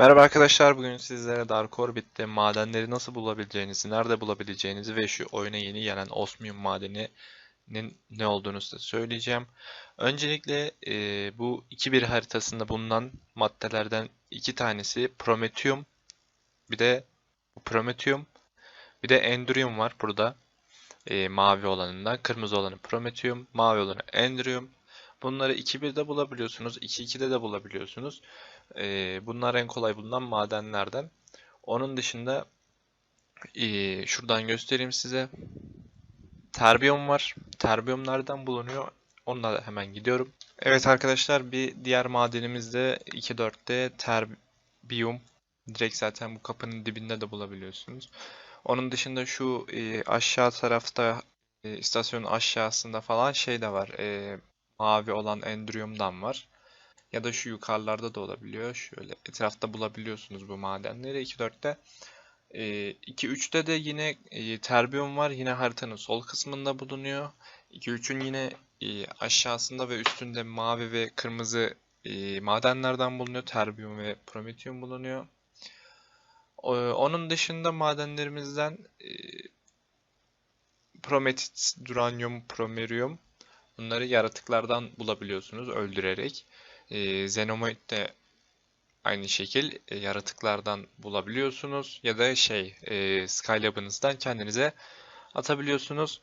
Merhaba arkadaşlar, bugün sizlere Dark Orbit'te madenleri nasıl bulabileceğinizi, nerede bulabileceğinizi ve şu oyuna yeni gelen osmium madeninin ne olduğunu size söyleyeceğim. Öncelikle e, bu 2.1 haritasında bulunan maddelerden iki tanesi Prometheum, bir de Prometheum, bir de Endurium var burada. E, mavi olanından, kırmızı olanı Prometheum, mavi olanı Endurium. Bunları 2.1'de bulabiliyorsunuz, 2.2'de de bulabiliyorsunuz. Ee, bunlar en kolay bulunan madenlerden. Onun dışında ee, şuradan göstereyim size. Terbium var. Terbium nereden bulunuyor? Onunla hemen gidiyorum. Evet arkadaşlar bir diğer madenimiz de 2.4'te terbium. Direkt zaten bu kapının dibinde de bulabiliyorsunuz. Onun dışında şu ee, aşağı tarafta ee, istasyonun aşağısında falan şey de var. Ee, mavi olan endriumdan var. Ya da şu yukarılarda da olabiliyor. Şöyle etrafta bulabiliyorsunuz bu madenleri. 2.4'te. E, 2.3'te de yine e, terbium var. Yine haritanın sol kısmında bulunuyor. 2.3'ün yine e, aşağısında ve üstünde mavi ve kırmızı e, madenlerden bulunuyor. Terbium ve prometheum bulunuyor. Onun dışında madenlerimizden e, prometit, duranyum, promerium bunları yaratıklardan bulabiliyorsunuz öldürerek. E, Xenomorph de aynı şekil e, yaratıklardan bulabiliyorsunuz ya da şey e, Skylab'ınızdan kendinize atabiliyorsunuz.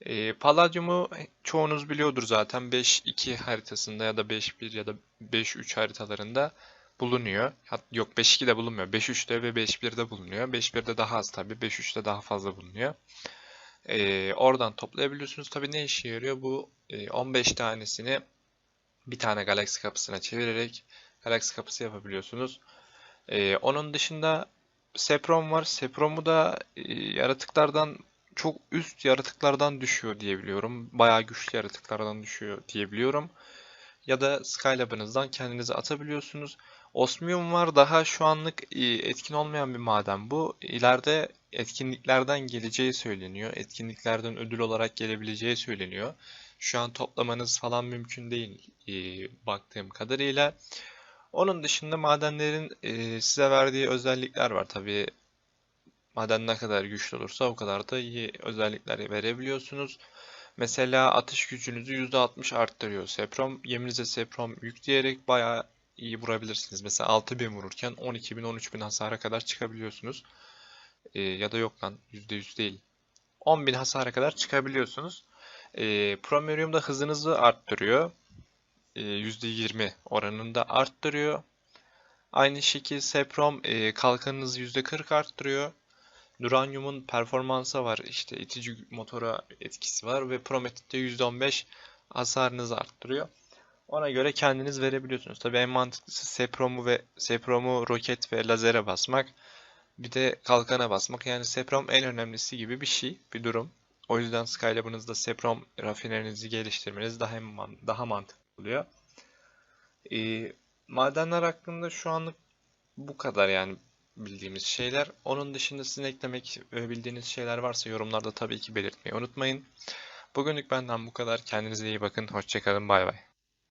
E, Palladium'u çoğunuz biliyordur zaten 5.2 haritasında ya da 5.1 ya da 5.3 haritalarında bulunuyor. Yok 5.2'de bulunmuyor. 5.3'te ve 5.1'de bulunuyor. 5.1'de daha az tabii. 5.3'te daha fazla bulunuyor. E, oradan toplayabiliyorsunuz. Tabii ne işe yarıyor? Bu e, 15 tanesini bir tane galaksi kapısına çevirerek galaksi kapısı yapabiliyorsunuz. Ee, onun dışında Seprom var. Seprom'u da e, yaratıklardan çok üst yaratıklardan düşüyor diyebiliyorum. Bayağı güçlü yaratıklardan düşüyor diyebiliyorum. Ya da Skylab'ınızdan kendinize atabiliyorsunuz. Osmium var. Daha şu anlık e, etkin olmayan bir maden bu. İleride etkinliklerden geleceği söyleniyor. Etkinliklerden ödül olarak gelebileceği söyleniyor. Şu an toplamanız falan mümkün değil e, baktığım kadarıyla. Onun dışında madenlerin e, size verdiği özellikler var. Tabii maden ne kadar güçlü olursa o kadar da iyi özellikler verebiliyorsunuz. Mesela atış gücünüzü %60 arttırıyor Seprom. Yeminize Seprom yükleyerek bayağı iyi vurabilirsiniz. Mesela 6000 vururken 12.000 13.000 hasara kadar çıkabiliyorsunuz. E, ya da yok lan %100 değil. 10.000 hasara kadar çıkabiliyorsunuz. E, Promerium da hızınızı arttırıyor. E, %20 oranında arttırıyor. Aynı şekilde Seprom e, kalkanınızı %40 arttırıyor. Duranyum'un performansı var. İşte itici motora etkisi var ve Prometheus'te %15 hasarınızı arttırıyor. Ona göre kendiniz verebiliyorsunuz. Tabii en mantıklısı Seprom'u ve Seprom'u roket ve lazere basmak. Bir de kalkana basmak. Yani Seprom en önemlisi gibi bir şey, bir durum. O yüzden Skylab'ınızda Seprom rafinerinizi geliştirmeniz daha daha mantıklı oluyor. Ee, madenler hakkında şu anlık bu kadar yani bildiğimiz şeyler. Onun dışında sizin eklemek bildiğiniz şeyler varsa yorumlarda tabii ki belirtmeyi unutmayın. Bugünlük benden bu kadar. Kendinize iyi bakın. Hoşçakalın. Bay bay.